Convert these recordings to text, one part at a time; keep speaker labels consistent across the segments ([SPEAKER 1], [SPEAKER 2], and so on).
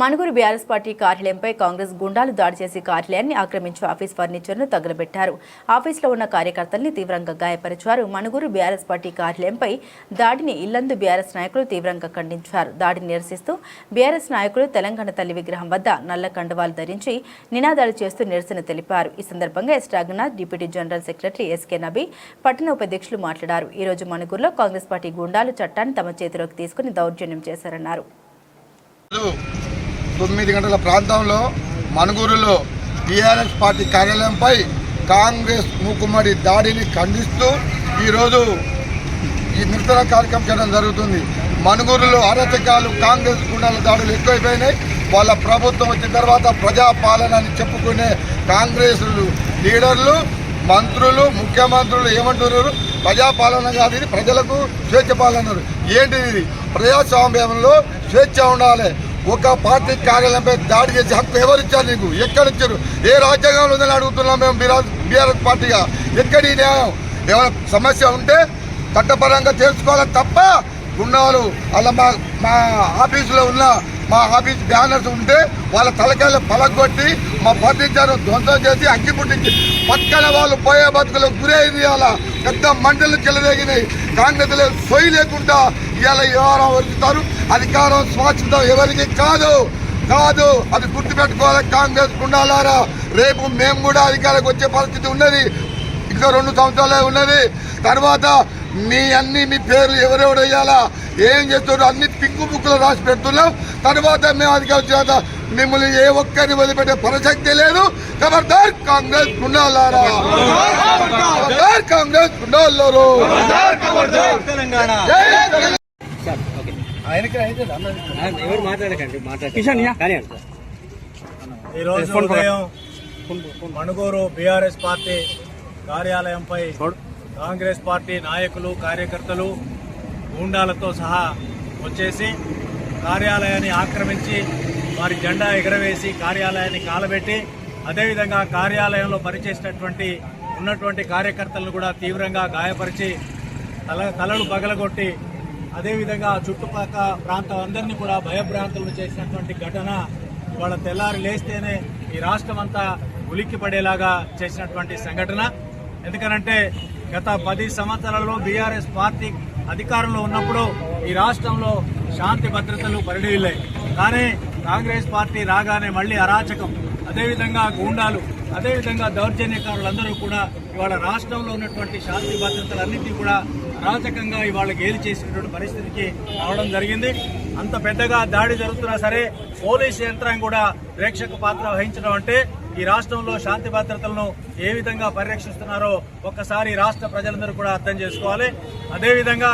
[SPEAKER 1] Manuguru BRS party కార్యాలయంపై కాంగ్రెస్ గుండాలు దాడి చేసి కార్యాలయాన్ని ఆక్రమించి ఆఫీస్ ఫర్నిచర్ను తగులబెట్టారు. ఆఫీసులో ఉన్న కార్యకర్తల్ని తీవ్రంగా గాయపరిచారు. మణుగురు బీఆర్ఎస్ పార్టీ కార్యాలయంపై దాడిని ఇల్లందు బీఆర్ఎస్ నాయకులు తీవ్రంగా ఖండించారు. దాడిని నిరసిస్తూ బీఆర్ఎస్ నాయకులు తెలంగాణ తల్లి విగ్రహం వద్ద నల్ల కండువాలు ధరించి నినాదాలు చేస్తూ నిరసన తెలిపారు. ఈ సందర్భంగా S. Raghanath deputy general secretary SK Nabi పట్టణ ఉపాధ్యక్షులు మాట్లాడారు. ఈ రోజు మణుగురులో కాంగ్రెస్ పార్టీ గుండాలు చట్టాన్ని తమ చేతిలోకి తీసుకుని దౌర్జన్యం చేశారన్నారు.
[SPEAKER 2] తొమ్మిది గంటల ప్రాంతంలో మనుగురులో టీఆర్ఎస్ పార్టీ కార్యాలయంపై కాంగ్రెస్ మూకుమ్మడి దాడిని ఖండిస్తూ ఈరోజు ఈ నిరసన కార్యక్రమం చేయడం జరుగుతుంది. మనుగురులో అరచకాలు కాంగ్రెస్ గుండాల దాడులు ఎక్కువైపోయినాయి. వాళ్ళ ప్రభుత్వం వచ్చిన తర్వాత ప్రజాపాలన అని చెప్పుకునే కాంగ్రెస్ లీడర్లు మంత్రులు ముఖ్యమంత్రులు ఏమంటున్నారు? ప్రజాపాలన కాదు ఇది ప్రజలకు స్వేచ్ఛ పాలన ఏంటిది ఇది? ప్రజాస్వామ్యంలో స్వేచ్ఛ ఉండాలి. ఒక పార్టీ కార్యాలయంపై దాడి చేసి హక్కు ఎవరిచ్చారు నీకు? ఎక్కడిచ్చారు ఏ రాజ్యాంగంలో ఉందని అడుగుతున్నాం మేము బీఆర్ బీఆర్ఎస్ పార్టీగా. ఎక్కడి న్యాయం? ఏమైనా సమస్య ఉంటే చట్టపరంగా తెలుసుకోవాలి తప్ప గుండాలు అలా మా మా ఆఫీసులో ఉన్న మా ఆఫీస్ బ్యానర్స్ ఉంటే వాళ్ళ తలకాయలు పలగొట్టి మా పార్టీ ధ్వంసం చేసి అగ్గిపుట్టించి పక్కన వాళ్ళు పోయే బతుకులు గురైంది ఇవాళ. పెద్ద మంటలు చెలరేగినాయి. కాంగ్రెస్లో సొయ్యి లేకుండా ఇవాళ వ్యవహారం వరుస్తారు అధికారం స్వాచ్ఛతం ఎవరికి కాదు. కాదు. అది గుర్తుపెట్టుకోవాలి కాంగ్రెస్ ఉండాలారా రేపు మేము కూడా అధికారికి వచ్చే పరిస్థితి ఉన్నది. ఇంకా రెండు సంవత్సరాలే ఉన్నది. తర్వాత మీ అన్ని మీ పేర్లు ఎవరెవరు వేయాలా? ఏం చేస్తున్నారు? అన్ని పిక్కు బుక్కులు రాసి పెడుతున్నాం. తర్వాత మేము అధికారం చేత మిమ్మల్ని ఏ ఒక్కరిని వదిలిపెట్టే ప్రసక్తి లేదు. ఖబర్దార్ కాంగ్రెస్ గుండాలారా. ఖబర్దార్ కాంగ్రెస్ గుండాలారు.
[SPEAKER 3] తెలంగాణ.
[SPEAKER 2] జై తెలంగాణ.
[SPEAKER 3] Sir okay.
[SPEAKER 2] ఆయనకి అయితే
[SPEAKER 3] ఆ, ఎవరు మాట్లాడకండి మాట్లాడండి కానీ
[SPEAKER 4] ఈరోజు ఉదయం మణుగూరు బీఆర్ఎస్ పార్టీ కార్యాలయంపై కాంగ్రెస్ పార్టీ నాయకులు కార్యకర్తలు గూండాలతో సహా వచ్చేసి కార్యాలయాన్ని ఆక్రమించి వారి జెండా ఎగరవేసి కార్యాలయాన్ని కాలబెట్టి అదేవిధంగా కార్యాలయంలో పనిచేసినటువంటి ఉన్నటువంటి కార్యకర్తలను కూడా తీవ్రంగా గాయపరిచి తల తలలు పగలగొట్టి అదేవిధంగా చుట్టుపక్కల ప్రాంతం అందరినీ కూడా భయభ్రాంతులను చేసినటువంటి ఘటన ఇవాళ తెల్లారి లేస్తేనే ఈ రాష్ట్రం అంతా ఉలిక్కి పడేలాగా చేసినటువంటి సంఘటన. ఎందుకనంటే గత పది సంవత్సరాలలో బీఆర్ఎస్ పార్టీ అధికారంలో ఉన్నప్పుడు ఈ రాష్ట్రంలో శాంతి భద్రతలు పరిడిల్లాయి కానీ కాంగ్రెస్ పార్టీ రాగానే మళ్ళీ అరాచకం. అదేవిధంగా గూండాలు అదేవిధంగా దౌర్జన్యకారులందరూ కూడా ఇవాళ రాష్ట్రంలో ఉన్నటువంటి శాంతి భద్రతలన్నింటినీ కూడా అరాచకంగా ఇవాళ గేలి చేసినటువంటి పరిస్థితికి రావడం జరిగింది. అంత పెద్దగా దాడి జరుగుతున్నా సరే పోలీసు యంత్రం కూడా ప్రేక్షక పాత్ర వహించడం అంటే ఈ రాష్ట్రంలో శాంతి భద్రతలను ఏ విధంగా పరిరక్షిస్తున్నారో ఒక్కసారి రాష్ట్ర ప్రజలందరూ కూడా అర్థం చేసుకోవాలి. అదేవిధంగా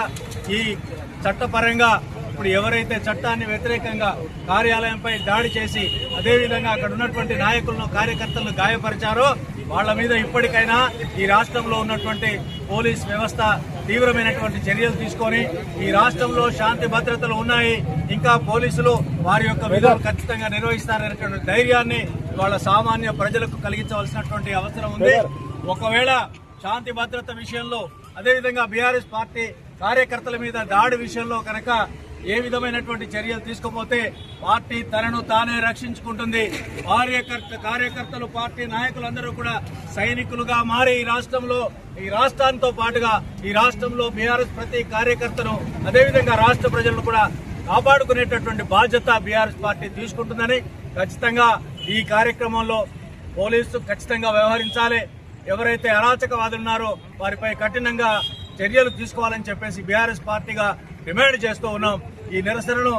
[SPEAKER 4] ఈ చట్టపరంగా ఇప్పుడు ఎవరైతే చట్టాన్ని వ్యతిరేకంగా కార్యాలయంపై దాడి చేసి అదేవిధంగా అక్కడ ఉన్నటువంటి నాయకులను కార్యకర్తలను గాయపరిచారో వాళ్ళ మీద ఇప్పటికైనా ఈ రాష్ట్రంలో ఉన్నటువంటి పోలీస్ వ్యవస్థ తీవ్రమైనటువంటి చర్యలు తీసుకొని ఈ రాష్ట్రంలో శాంతి భద్రతలు ఉన్నాయి ఇంకా పోలీసులు వారి యొక్క విధులు ఖచ్చితంగా నిర్వహిస్తారనేటువంటి ధైర్యాన్ని వాళ్ళ సామాన్య ప్రజలకు కలిగించవలసినటువంటి అవసరం ఉంది. ఒకవేళ శాంతి భద్రత విషయంలో అదేవిధంగా బీఆర్ఎస్ పార్టీ కార్యకర్తల మీద దాడి విషయంలో కనుక ఏ విధమైనటువంటి చర్యలు తీసుకోపోతే పార్టీ తనను తానే రక్షించుకుంటుంది. కార్యకర్త కార్యకర్తలు పార్టీ నాయకులందరూ కూడా సైనికులుగా మారి ఈ రాష్ట్రంలో ఈ రాష్ట్రాంతో పాటుగా ఈ రాష్ట్రంలో బీఆర్ఎస్ ప్రతి కార్యకర్తను అదేవిధంగా రాష్ట్ర ప్రజలను కూడా కాపాడుకునేటటువంటి బాధ్యత బీఆర్ఎస్ పార్టీ తీసుకుంటుందని ఖచ్చితంగా ఈ కార్యక్రమంలో పోలీసు ఖచ్చితంగా వ్యవహరించాలి. ఎవరైతే అరాచకవాదులున్నారో వారిపై కఠినంగా చర్యలు తీసుకోవాలని చెప్పేసి బీఆర్ఎస్ పార్టీగా డిమాండ్ చేస్తూ ఉన్నాం. ఈ నిరసనను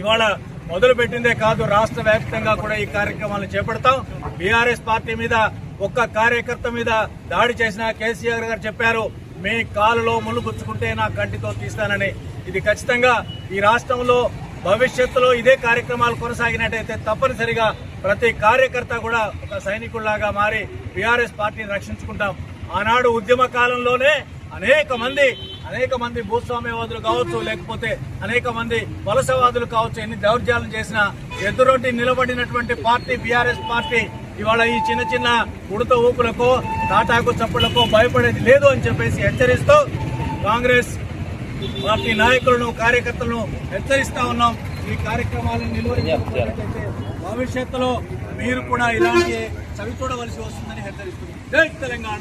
[SPEAKER 4] ఇవాళ మొదలు పెట్టిందే కాదు రాష్ట్ర వ్యాప్తంగా కూడా ఈ కార్యక్రమాలను చేపడతాం. బీఆర్ఎస్ పార్టీ మీద ఒక్క కార్యకర్త మీద దాడి చేసిన కేసీఆర్ గారు చెప్పారు మీ కాలులో ముళ్ళుగుచ్చుకుంటే నా కంటితో తీస్తానని. ఇది ఖచ్చితంగా ఈ రాష్ట్రంలో భవిష్యత్తులో ఇదే కార్యక్రమాలు కొనసాగినట్టయితే తప్పనిసరిగా ప్రతి కార్యకర్త కూడా ఒక సైనికుల్లాగా మారి బీఆర్ఎస్ పార్టీని రక్షించుకుంటాం. ఆనాడు ఉద్యమ కాలంలోనే అనేక మంది అనేక మంది భూస్వామ్యవాదులు కావచ్చు లేకపోతే అనేక మంది వలసవాదులు కావచ్చు ఎన్ని దౌర్జాలను చేసినా ఎదురొడ్డి నిలబడినటువంటి పార్టీ బీఆర్ఎస్ పార్టీ ఇవాళ ఈ చిన్న చిన్న ఉడత ఊపులకో తాటాకు చప్పులకు భయపడేది లేదు అని చెప్పేసి హెచ్చరిస్తూ కాంగ్రెస్ పార్టీ నాయకులను కార్యకర్తలను హెచ్చరిస్తా ఉన్నాం. ఈ కార్యక్రమాలను నిర్వహించకపోతే భవిష్యత్తులో మీరు కూడా ఇలాంటి చవి చూడవలసి వస్తుందని హెచ్చరిస్తుంది జై తెలంగాణ!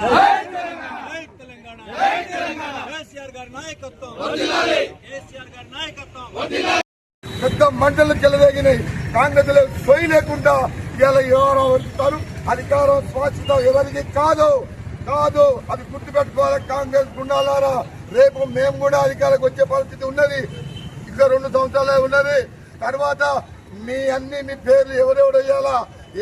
[SPEAKER 4] కేసీఆర్ గారి నాయకత్వం. కేసీఆర్ గారి నాయకత్వం.
[SPEAKER 2] పెద్ద మంటలు చెలరేగినాయి. కాంగ్రెస్లో సొయ్యి లేకుండా ఇలా ఎవరో వస్తారు? అధికారం స్వాచ్ఛత ఎవరికి కాదు. కాదు. అది గుర్తుపెట్టుకోవాలి కాంగ్రెస్ గుండాలారా. రేపు మేము కూడా అధికారికి వచ్చే పరిస్థితి ఉన్నది. ఇంకా రెండు సంవత్సరాలే ఉన్నది. తర్వాత మీ అన్ని మీ పేర్లు ఎవరెవరు వేయాలా?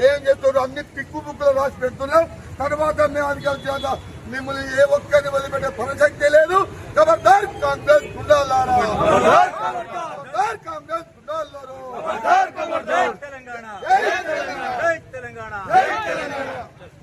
[SPEAKER 2] ఏం చేస్తున్నారు? అన్ని పిక్కు బుక్కులు రాసి పెడుతున్నాం తర్వాత మేము అధికారం చేత మిమ్మల్ని ఏ ఒక్కరిని వదిలిపెట్టే ప్రసక్తే